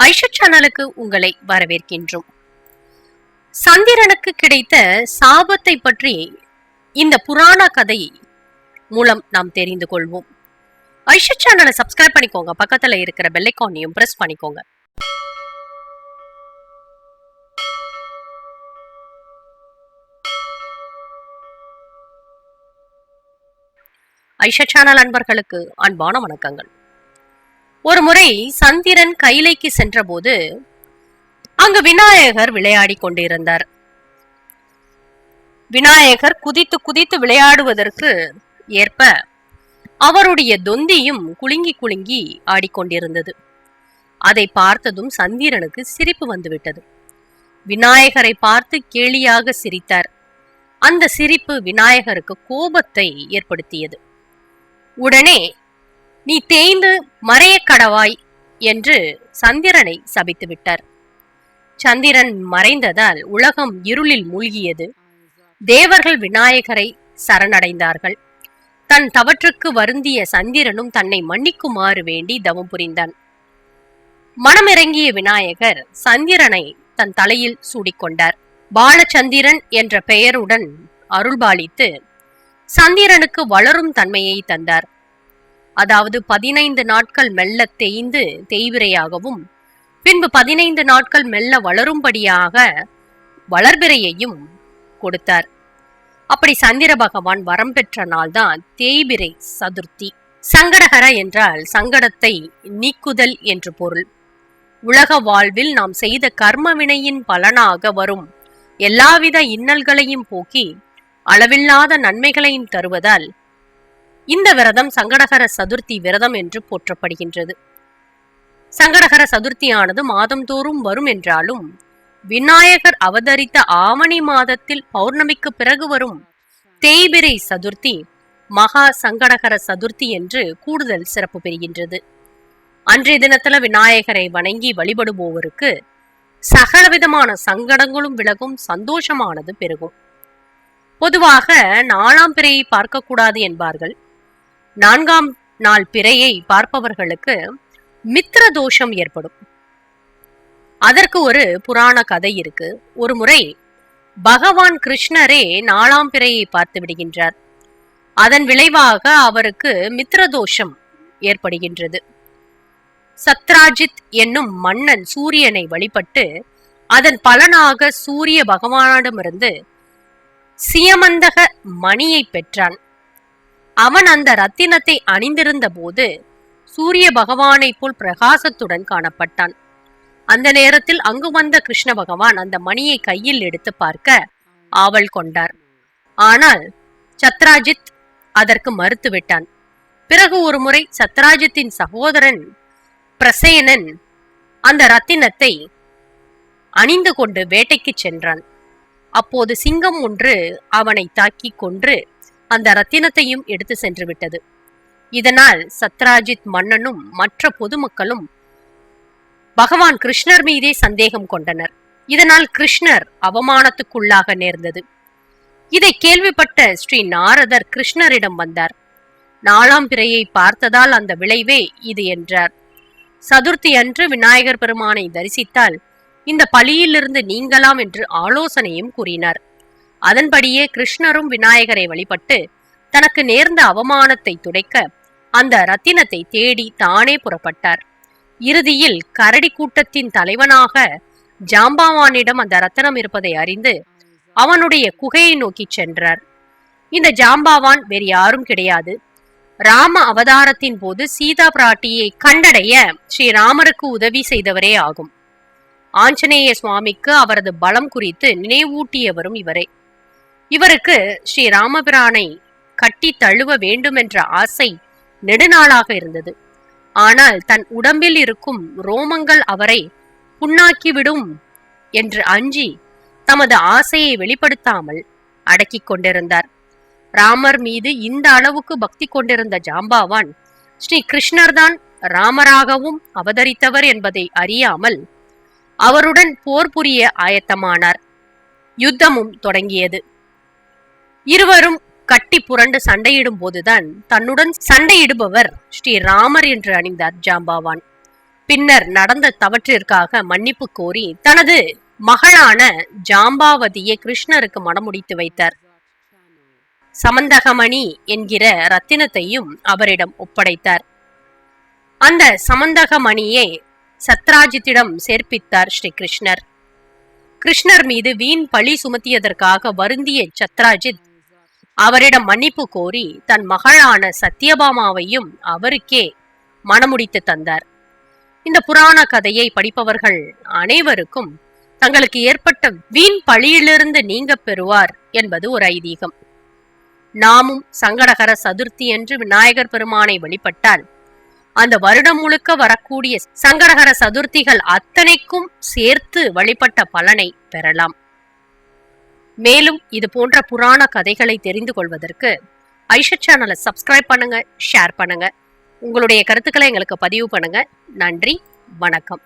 ஐஷா சேனலுக்கு உங்களை வரவேற்கின்றோம். சந்திரனுக்கு கிடைத்த சாபத்தை பற்றி இந்த புராண கதை மூலம் நாம் தெரிந்து கொள்வோம். ஐஷா சேனலை சப்ஸ்கிரைப் பண்ணிக்கோங்க. பக்கத்துல இருக்கிற பெல்லைக்கானையும் பிரஸ் பண்ணிக்கோங்க. ஐஷா சேனல் அன்பர்களுக்கு அன்பான வணக்கங்கள். ஒரு முறை சந்திரன் கைலைக்கு சென்றபோது அங்கு விநாயகர் விளையாடிக் கொண்டிருந்தார். விநாயகர் குதித்து குதித்து விளையாடுவதற்கு ஏற்ப அவருடைய தொந்தியும் குலுங்கி குலுங்கி ஆடிக்கொண்டிருந்தது அதை பார்த்ததும் சந்திரனுக்கு சிரிப்பு வந்துவிட்டது. விநாயகரை பார்த்து கேலியாக சிரித்தார். அந்த சிரிப்பு விநாயகருக்கு கோபத்தை ஏற்படுத்தியது. உடனே நீ தேய்ந்து மறைய கடவாய் என்று சந்திரனை சபித்து விட்டார் சந்திரன் மறைந்ததால் உலகம் இருளில் மூழ்கியது. தேவர்கள் விநாயகரை சரணடைந்தார்கள். தன் தவற்றுக்கு வருந்திய சந்திரனும் தன்னை மன்னிக்குமாறு வேண்டி தவம் புரிந்தான். மனமிறங்கிய விநாயகர் சந்திரனை தன் தலையில் சூடிக்கொண்டார். பாலச்சந்திரன் என்ற பெயருடன் அருள்பாலித்து சந்திரனுக்கு வளரும் தன்மையை தந்தார். அதாவது பதினைந்து நாட்கள் மெல்ல தேய்ந்து தேய்விரையாகவும் பின்பு பதினைந்து நாட்கள் மெல்ல வளரும்படியாக வளர்பிறையையும் கொடுத்தார். அப்படி சந்திர பகவான் வரம் பெற்ற நாள்தான் தேய்பிரை சதுர்த்தி. சங்கடகர என்றால் சங்கடத்தை நீக்குதல் என்று பொருள். உலக வாழ்வில் நாம் செய்த கர்ம வினையின் பலனாக வரும் எல்லாவித இன்னல்களையும் போக்கி அளவில்லாத நன்மைகளையும் தருவதால் இந்த விரதம் சங்கடகர சதுர்த்தி விரதம் என்று போற்றப்படுகின்றது. சங்கடகர சதுர்த்தியானது மாதந்தோறும் வரும் என்றாலும் விநாயகர் அவதரித்த ஆவணி மாதத்தில் பௌர்ணமிக்கு பிறகு வரும் தேய்பிரை சதுர்த்தி மகா சங்கடகர சதுர்த்தி என்று கூடுதல் சிறப்பு பெறுகின்றது. அன்றைய தினத்துல விநாயகரை வணங்கி வழிபடுபவருக்கு சகலவிதமான சங்கடங்களும் விலகும் சந்தோஷமானது பெருகும். பொதுவாக நாலாம் பிறையை பார்க்கக்கூடாது என்பார்கள். நான்காம் நாள் பிறையை பார்ப்பவர்களுக்கு மித்திர தோஷம் ஏற்படும். அதற்கு ஒரு புராண கதை இருக்கு. ஒரு முறை பகவான் கிருஷ்ணரே நாலாம் பிறையை பார்த்து விடுகின்றார். அதன் விளைவாக அவருக்கு மித்திர தோஷம் ஏற்படுகின்றது. சத்ராஜித் என்னும் மன்னன் சூரியனை வழிபட்டு அதன் பலனாக சூரிய பகவானிடமிருந்து சியமந்தக மணியை பெற்றான். அவன் அந்த ரத்தினத்தை அணிந்திருந்த போது சூரிய பகவானை போல் பிரகாசத்துடன் காணப்பட்டான். அந்த நேரத்தில் அங்கு வந்த கிருஷ்ண பகவான் அந்த மணியை கையில் எடுத்து பார்க்க ஆவல் கொண்டார். ஆனால் சத்ராஜித் அதற்கு மறுத்துவிட்டான் பிறகு ஒரு முறை சத்ராஜித்தின் சகோதரன் பிரசேனன் அந்த ரத்தினத்தை அணிந்து கொண்டு வேட்டைக்கு சென்றான். அப்போது சிங்கம் ஒன்று அவனை தாக்கி கொன்று அந்த ரத்தினத்தையும் எடுத்து சென்று விட்டது இதனால் சத்ராஜித் மன்னனும் மற்ற பொதுமக்களும் பகவான் கிருஷ்ணர் மீதே சந்தேகம் கொண்டனர். இதனால் கிருஷ்ணர் அவமானத்துக்குள்ளாக நேர்ந்தது. இதை கேள்விப்பட்ட ஸ்ரீ நாரதர் கிருஷ்ணரிடம் வந்தார். நாலாம் பிறையை பார்த்ததால் அந்த விளைவே இது என்றார். சதுர்த்தி அன்று விநாயகர் பெருமானை தரிசித்தால் இந்த பலியிலிருந்து நீங்கலாம் என்று ஆலோசனையும் கூறினார். அதன்படியே கிருஷ்ணரும் விநாயகரை வழிபட்டு தனக்கு நேர்ந்த அவமானத்தை துடைக்க அந்த ரத்தினத்தை தேடி தானே புறப்பட்டார். இறுதியில் கரடி கூட்டத்தின் தலைவனாக ஜாம்பாவானிடம் அந்த ரத்தனம் இருப்பதை அறிந்து அவனுடைய குகையை நோக்கி சென்றார். இந்த ஜாம்பாவான் வேறு யாரும் கிடையாது. ராம அவதாரத்தின் போது சீதா பிராட்டியை கண்டடைய ஸ்ரீராமருக்கு உதவி செய்தவரே ஆகும். ஆஞ்சநேய சுவாமிக்கு அவரது பலம் குறித்து நினைவூட்டியவரும் இவரே. இவருக்கு ஸ்ரீ ராமபிரானை கட்டி தழுவ வேண்டுமென்ற ஆசை நெடுநாளாக இருந்தது. ஆனால் தன் உடம்பில் இருக்கும் ரோமங்கள் அவரை புண்ணாக்கிவிடும் என்று அஞ்சி தமது ஆசையை வெளிப்படுத்தாமல் அடக்கிக் கொண்டிருந்தார். ராமர் மீது இந்த அளவுக்கு பக்தி கொண்டிருந்த ஜாம்பாவான் ஸ்ரீ கிருஷ்ணர்தான் ராமராகவும் அவதரித்தவர் என்பதை அறியாமல் அவருடன் போர் புரிய ஆயத்தமானார். யுத்தமும் தொடங்கியது. இருவரும் கட்டி புரண்டு சண்டையிடும் போதுதான் தன்னுடன் சண்டையிடுபவர் ஸ்ரீ ராமர் என்று அணிந்தார் ஜாம்பாவான். பின்னர் நடந்த தவற்றிற்காக மன்னிப்பு கோரி தனது மகளான ஜாம்பாவதியை கிருஷ்ணருக்கு மனமுடித்து வைத்தார். சமந்தகமணி என்கிற ரத்தினத்தையும் அவரிடம் ஒப்படைத்தார். அந்த சமந்தகமணியை சத்ராஜித்திடம் சேர்ப்பித்தார் ஸ்ரீ கிருஷ்ணர் கிருஷ்ணர் மீது வீண் பழி சுமத்தியதற்காக வருந்திய சத்ராஜித் அவரிடம் மன்னிப்பு கோரி தன் மகளான சத்யபாமாவையும் அவருக்கே மனமுடித்து தந்தார். இந்த புராண கதையை படிப்பவர்கள் அனைவருக்கும் தங்களுக்கு ஏற்பட்ட வீண் பழியிலிருந்து நீங்க பெறுவார் என்பது ஒரு ஐதீகம். நாமும் சங்கடகர சதுர்த்தி என்று விநாயகர் பெருமானை வழிபட்டால் அந்த வருடம் முழுக்க வரக்கூடிய சங்கடகர சதுர்த்திகள் அத்தனைக்கும் சேர்த்து வழிபட்ட பலனை பெறலாம். மேலும் இது போன்ற புராண கதைகளை தெரிந்து கொள்வதற்கு ஐஷா சேனலை சப்ஸ்கிரைப் பண்ணுங்க ஷேர் பண்ணுங்க. உங்களுடைய கருத்துக்களை எங்களுக்கு பதிவு பண்ணுங்க. நன்றி வணக்கம்.